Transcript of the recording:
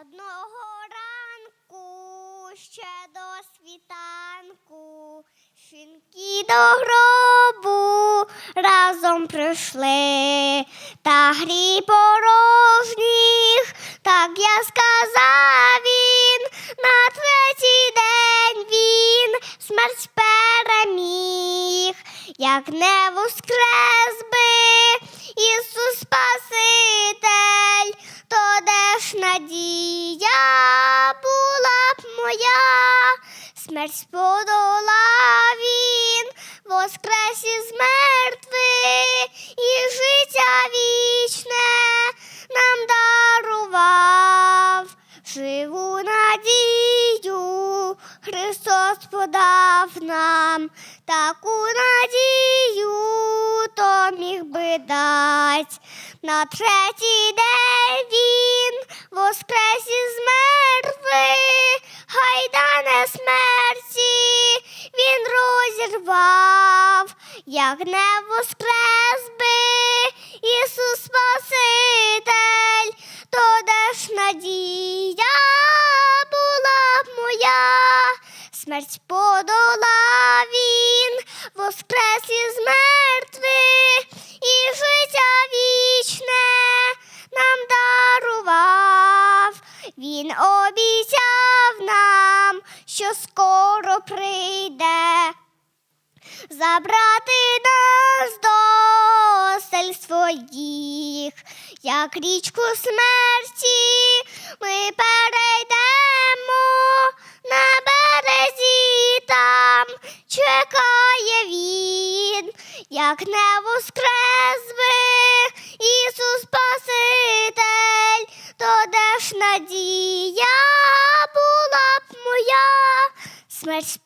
Одного ранку ще до світанку Шинки до гробу разом прийшли, та грі порожніх, так я сказав він, на третій день він смерть переміг, як не воскрес моя, смерть сподолав він, воскрес із мертвих, і життя вічне нам дарував, живу надію, Христос подав нам таку надію, то міг би дать. На третій день він воскрес не воскрес би Ісус Спаситель, то де ж надія була б моя, смерть подолав він, воскрес із мертвих, і життя вічне нам дарував. Він обіцяв нам, що скоро прийде забрати нас до осель своїх, як річку смерті ми перейдемо на березі там чекає він, як не воскрес Ісус Спаситель, то де ж надія була б моя, смерть із